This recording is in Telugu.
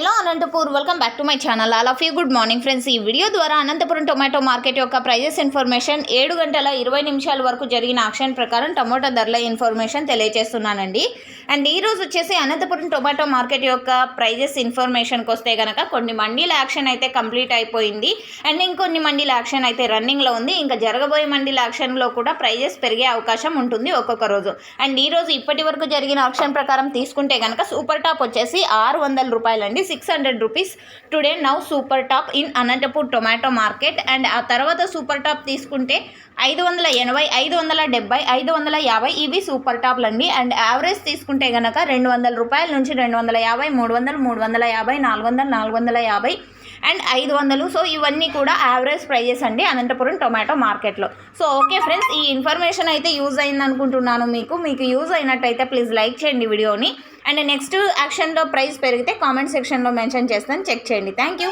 Hello Anantapur welcome back to my channel all of you good morning friends ఈ వీడియో ద్వారా అనంతపురం టొమాటో మార్కెట్ యొక్క ప్రైజెస్ ఇన్ఫర్మేషన్ ఏడు గంటల ఇరవై నిమిషాల వరకు జరిగిన ఆక్షన్ ప్రకారం టొమాటో ధరల ఇన్ఫర్మేషన్ తెలియజేస్తున్నానండి అండ్ ఈరోజు వచ్చేసి అనంతపురం టొమాటో మార్కెట్ యొక్క ప్రైజెస్ ఇన్ఫర్మేషన్కి వస్తే కనుక కొన్ని మండీల యాక్షన్ అయితే కంప్లీట్ అయిపోయింది. అండ్ ఇంకొన్ని మండీల యాక్షన్ అయితే రన్నింగ్లో ఉంది. ఇంకా జరగబోయే మండీల యాక్షన్లో కూడా ప్రైజెస్ పెరిగే అవకాశం ఉంటుంది ఒక్కొక్క రోజు. అండ్ ఈరోజు ఇప్పటి వరకు జరిగిన ఆక్షన్ ప్రకారం తీసుకుంటే కనుక సూపర్ టాప్ వచ్చేసి ఆరు వందల రూపాయలండి. Six hundred rupees today now super top in Anantapur tomato market and ఆ తర్వాత సూపర్ టాప్ తీసుకుంటే ఐదు వందల ఎనభై ఐదు వందల డెబ్బై ఐదు వందల యాభై ఇవి సూపర్ టాప్లు అండి. అండ్ యావరేజ్ తీసుకుంటే కనుక రెండు వందల రూపాయల నుంచి రెండు వందల యాభై మూడు వందలు మూడు వందల యాభై నాలుగు వందలు నాలుగు వందల యాభై అండ్ ఐదు వందలు. సో ఇవన్నీ కూడా యావరేజ్ ప్రైజెస్ అండి. అనంతపురం టొమాటో మార్కెట్లో. సో ఓకే ఫ్రెండ్స్ ఈ ఇన్ఫర్మేషన్ అయితే యూజ్ అయింది అనుకుంటున్నాను మీకు. మీకు యూజ్ అయినట్టయితే ప్లీజ్ లైక్ చేయండి వీడియోని. అండ్ నెక్స్ట్ యాక్షన్లో ప్రైస్ పెరిగితే కామెంట్ సెక్షన్లో మెన్షన్ చేస్తాను. చెక్ చేయండి. Thank you